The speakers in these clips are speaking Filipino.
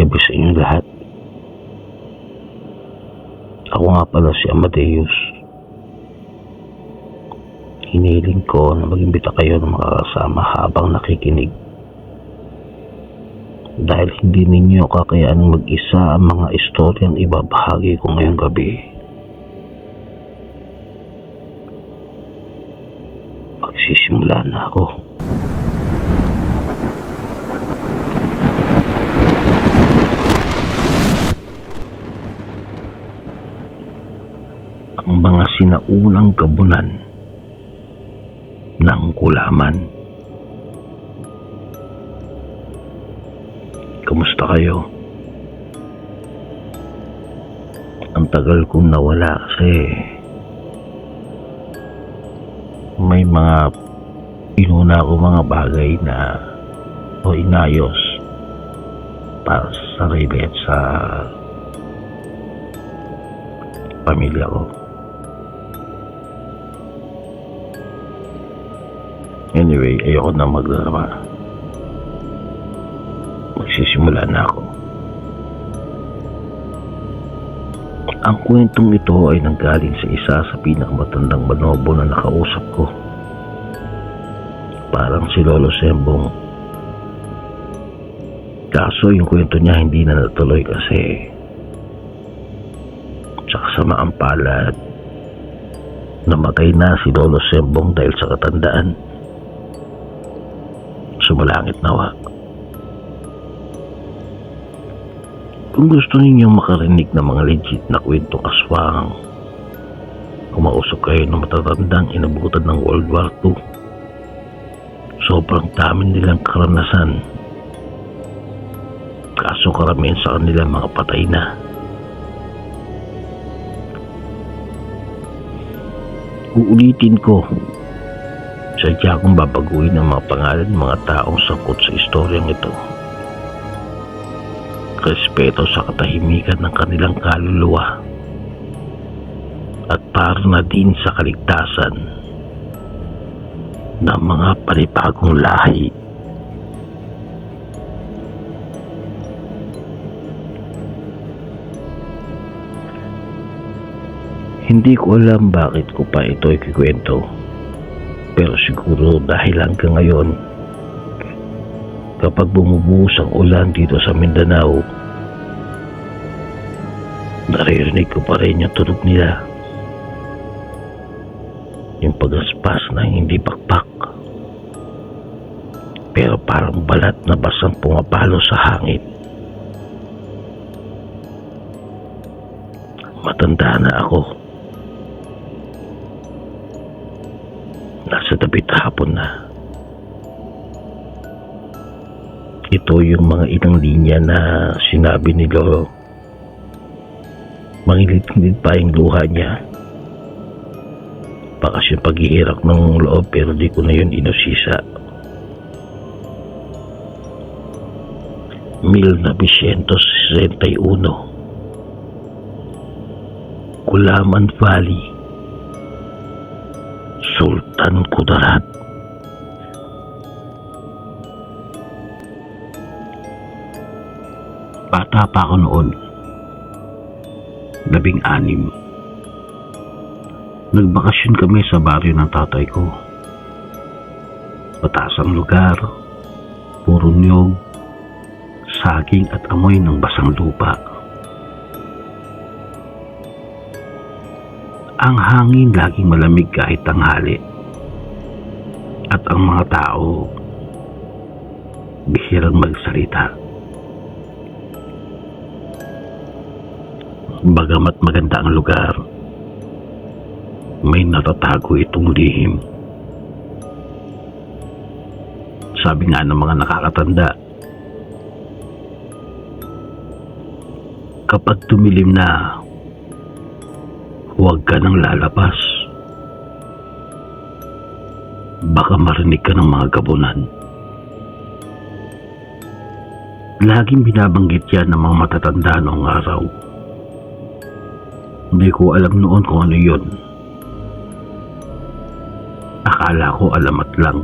Gabi sa inyo lahat. Ako nga pala si Amadeus. Hiniling ko na mag-imbita kayo ng makakasama habang nakikinig. Dahil hindi ninyo kakayaning mag-isa ang mga istoryang ibabahagi ko ngayong gabi. Magsisimula na ako. ang mga sinaunang gabunan ng kulaman. Kumusta kayo? Ang tagal kong nawala kasi may mga inuna ko mga bagay na o inayos para sa sarili at sa pamilya ko. Anyway, ayoko na magdrama. Magsisimula na ako. Ang kwentong ito ay nanggaling sa isa sa pinakamatandang manobo na nakausap ko. Parang si Lolo Sembong. Kaso yung kwento niya hindi na natuloy kasi sa kasamaang palad namatay na si Lolo Sembong dahil sa katandaan sumalangit nawa. Kung gusto ninyong makarinig ng mga legit na kwentong aswang, kumausap kayo ng matatandang inabutan ng World War II. Sobrang dami nilang karanasan. Kaso karamihan sa kanila mga patay na. Uulitin ko Sadya kong babaguhin ang mga pangalan ng mga taong sangkot sa istoryang ito. Respeto sa katahimikan ng kanilang kaluluwa at para na din sa kaligtasan ng mga panipagong lahi. Hindi ko alam bakit ko pa ito ikikwento. Pero siguro dahil hanggang ngayon, kapag bumubuhos ang ulan dito sa Mindanao, naririnig ko pa rin yung tunog nila. Yung pagaspas na hindi pakpak. Pero parang balat na basang pumapalo sa hangin. Matanda na ako. Nasa tabi hapon na. Ito yung mga ilang linya na sinabi ni Lolo. Mangilit-ngilit pa yung luha niya. Baka siya paghihirap ng loob pero di ko na yun inusisa. 1961 Kulaman Valley Sultan Kudarat. Bata pa ako noon. Labing anim. Nagbakasyon kami sa baryo ng tatay ko. Mataas ang lugar, puro niyog, saging at amoy ng basang lupa. Ang hangin laging malamig kahit tanghali. At ang mga tao bihirang magsalita. Bagamat maganda ang lugar, may natatago itong lihim. Sabi nga ng mga nakakatanda, kapag tumilim na, huwag ka nang lalabas. Baka marinig ka ng mga gabunan. Laging binabanggit yan ng mga matatanda noong araw. Hindi ko alam noon kung ano yun. Akala ko alamat lang.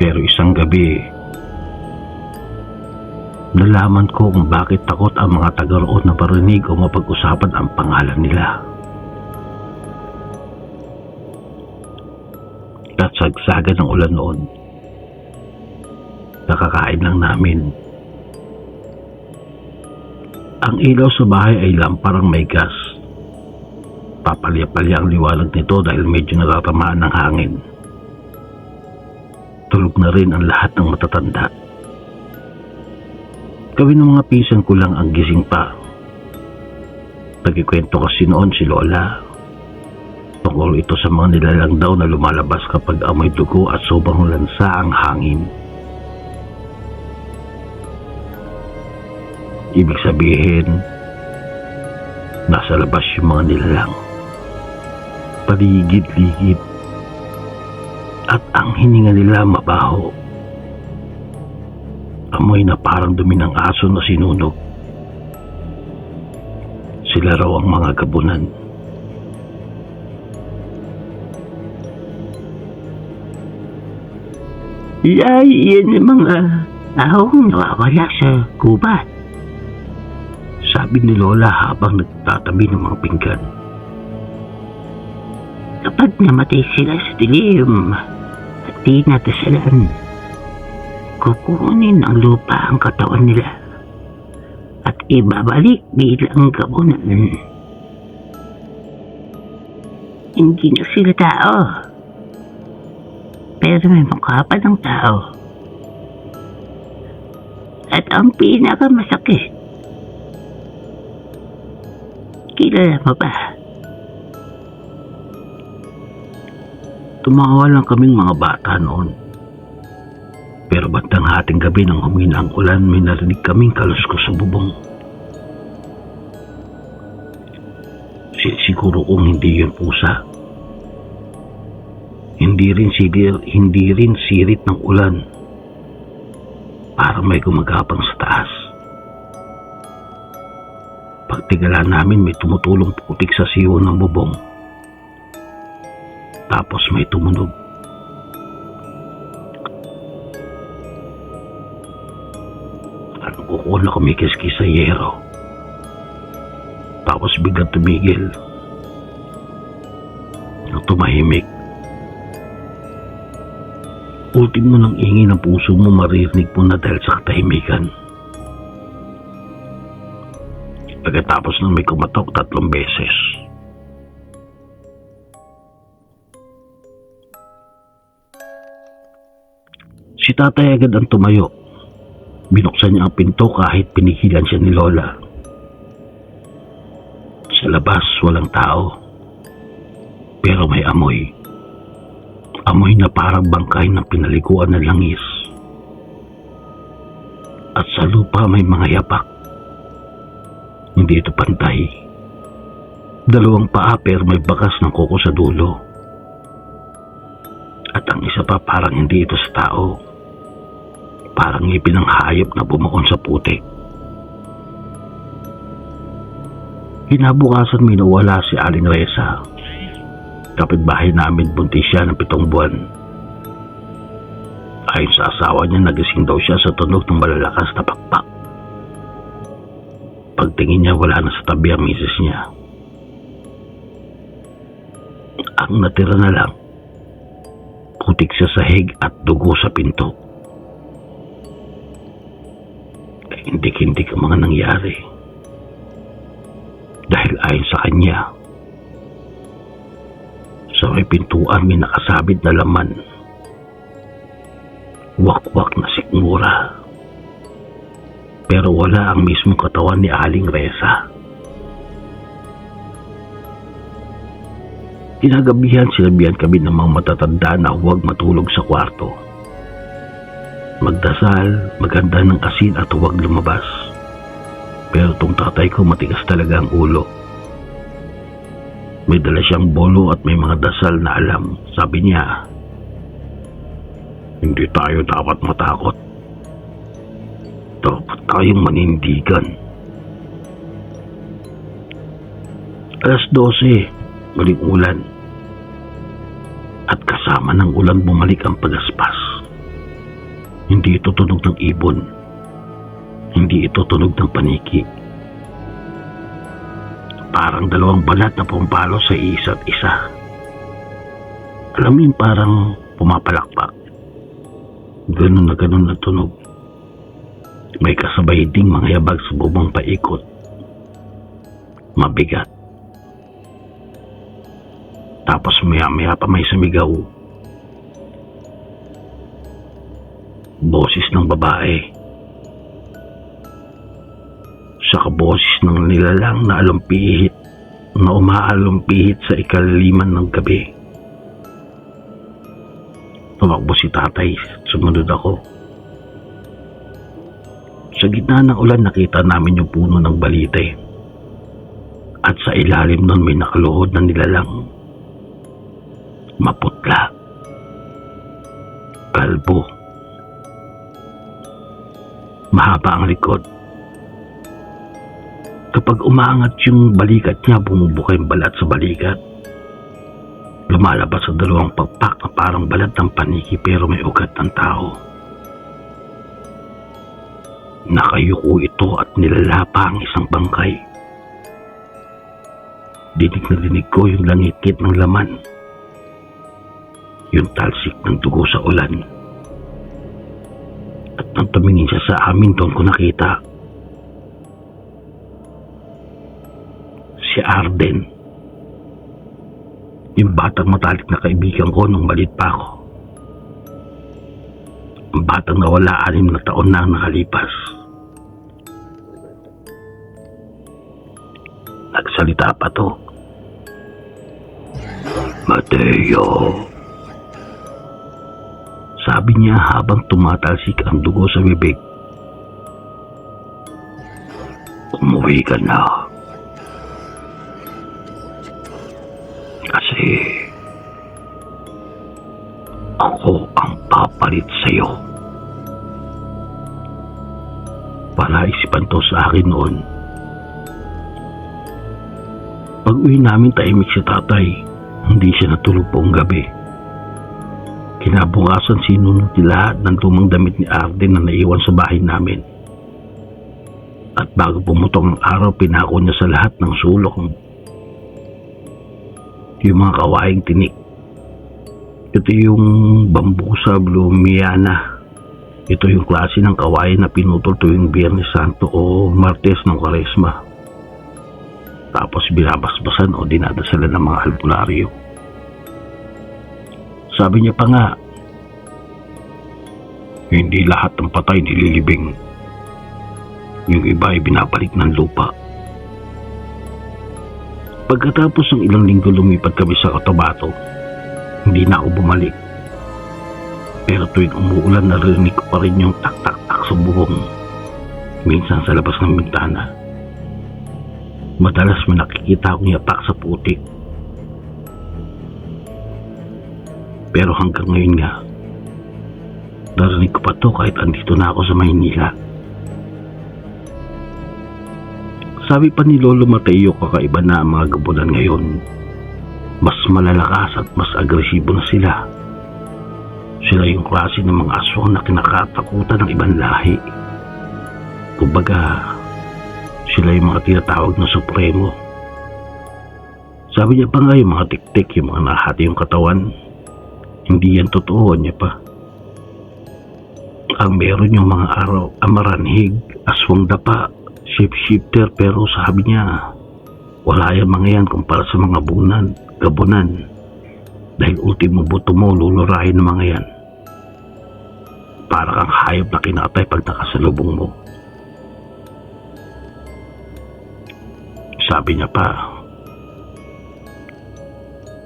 Pero isang gabi, Nalaman ko kung bakit takot ang mga taga-roon na marinig o mapag-usapan ang pangalan nila. Kasagsagan ng ulan noon. Nakakain lang namin. Ang ilaw sa bahay ay lamparang may gas. Papalya-palya ang liwanag nito dahil medyo natatamaan ng hangin. Tulog na rin ang lahat ng matatanda. Kami ng mga pisan ko lang ang gising pa. Nagkikwento kasi noon si Lola. Tungkol ito sa mga nilalang daw na lumalabas kapag amoy dugo at sobrang lansa ang hangin. Ibig sabihin, nasa labas yung mga nilalang. Paligid-ligid. At ang hininga nila mabaho. Amoy na parang dumi ng aso na sinunog. Sila raw ang mga gabunan. Ay, yan yung mga taong nawawala sa gubat. Sabi ni Lola habang nagtatabi ng mga pinggan. Kapag namatay sila sa dilim at di natasalan, kukunin ng lupa ang katawan nila at ibabalik bilang gabunan. Hindi na sila tao. Pero may mukha pa ng tao. At ang pinakamasakit, kilala mo ba? Tumawa lang kaming mga bata noon. Pero bandang hating gabi nang humina ang ulan, may narinig kaming kaluskos sa bubong. Si- Siguro kung hindi yun pusa. Hindi rin silir, hindi rin sirit ng ulan. Parang may gumagapang sa taas. Pagtigala namin may tumutulong putik sa siyo ng bubong. Tapos may tumunog. Kuko na kumikiskis sa yero. Tapos biglang tumigil. Nang tumahimik. Ultimo ng ingin ng puso mo maririnig mo na dahil sa katahimikan. Pagkatapos nang may kumatok tatlong beses. Si tatay agad ang tumayo. Binuksan niya ang pinto kahit pinigilan siya ni Lola. Sa labas, walang tao. Pero may amoy. Amoy na parang bangkay ng pinaliguan ng langis. At sa lupa may mga yapak. Hindi ito pantay. Dalawang paa pero may bakas ng kuko sa dulo. At ang isa pa parang hindi ito sa tao. Parang ngipin ng hayop na bumuon sa putik. Kinabukasan may nawala si Aling Reza. Kapitbahay namin buntis siya ng pitong buwan. Ayon sa asawa niya, nagising daw siya sa tunog ng malalakas na pakpak. Pagtingin niya, wala na sa tabi ang misis niya. Ang natira na lang, putik sa sahig at dugo sa pinto. Hindik-hindik ang mga nangyari. Dahil ayon sa kanya, sa may pintuan may nakasabit na laman. Wakwak na sikmura. Pero wala ang mismong katawan ni Aling Reza. Kinagabihan sinabihan kami ng mga matatanda na huwag matulog sa kwarto. Magdasal, maganda ng asin at huwag lumabas. Pero tong tatay ko matigas talaga ang ulo. May dala siyang bolo at may mga dasal na alam. Sabi niya, hindi tayo dapat matakot. Dapat tayong manindigan. Alas 12, muling ulan. At kasama ng ulan bumalik ang pagaspas. Hindi ito tunog ng ibon. Hindi ito tunog ng paniki. Parang dalawang balat na pumapalo sa isa't isa. Alam yung parang pumapalakpak. Ganun na ganun na tunog. May kasabay ding mga yabag sa bubong paikot. Mabigat. Tapos maya-maya pa may sumigaw. Boses ng babae. Sa kaboses ng nilalang na alumpihit na umaalumpihit sa ikalaliman ng gabi. Tumakbo si tatay, sumunod ako. Sa gitna ng ulan nakita namin yung puno ng balite. At sa ilalim nun may nakaluhod na nilalang. Maputla. Kalbo. Mahaba ang likod. Kapag umaangat yung balikat niya, bumubuka yung balat sa balikat. Lumalabas sa dalawang pagpak na parang balat ng paniki pero may ugat ng tao. Nakayuko ito at nilalapa ang isang bangkay. Dinig na dinig ko yung langit ng laman. Yung talsik ng dugo sa ulan. Nang tumingin siya sa amin doon ko nakita. Si Arden. Yung batang matalik na kaibigan ko nung malit pa ako. Ang batang nawala anim na taon na nakalipas. Nagsalita pa to. Mateo. Sabi niya habang tumatalsik ang dugo sa bibig. Umuwi ka na. Kasi ako ang papalit sa'yo. Palaisipan to sa akin noon. Pag uwi namin tahimik si tatay, hindi siya natulog buong gabi. Kinabukasan sinunod lahat ng lumang damit ni Arden na naiwan sa bahay namin. At bago pumutong ang araw, pinako niya sa lahat ng sulok yung mga kawaing tinik. Ito yung bambusa blumiana. Ito yung klase ng kawain na pinutol tuwing Biyernes Santo o Martes ng Kwaresma. Tapos binabasbasan o dinadasalan ng mga albularyo. Sabi niya pa nga, hindi lahat ng patay nililibing. Yung iba ay binabalik ng lupa. Pagkatapos ng ilang linggo lumipat kami sa Cotabato, hindi na ako bumalik. Pero tuwing umuulan narinig ko pa rin yung tak-tak-tak sa buhong. Minsan sa labas ng bintana. Madalas may nakikita akong yapak sa putik. Pero hanggang ngayon nga, narinig ko pa to kahit andito na ako sa Maynila. Sabi pa ni Lolo Mateo kakaiba na ang mga gabulan ngayon. Mas malalakas at mas agresibo na sila. Sila yung klase ng mga aswang na kinakatakutan ng ibang lahi. Kumbaga, sila yung mga tinatawag na supremo. Sabi niya pa nga yung mga tiktik, yung mga nahati yung katawan. Hindi yan totoo niya pa. Ang meron yung mga araw, amaranhig, aswang dapa, shifter pero sabi niya, wala yung mga yan kumpara sa mga bunan, gabunan. Dahil ultimo buto mo, lulurahin ng mga yan. Para kang hayop na kinatay pag nakasalubong mo. Sabi niya pa,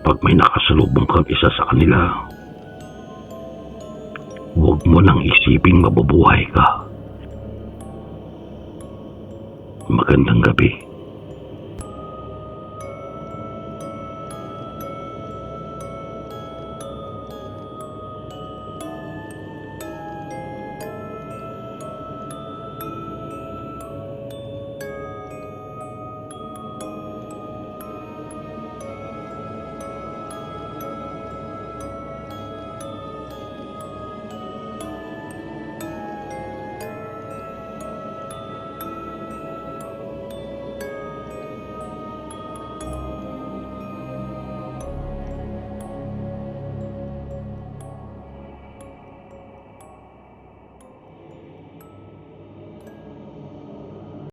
pag may nakasalubong kang isa sa kanila, mo nang isiping mabubuhay ka. Magandang gabi.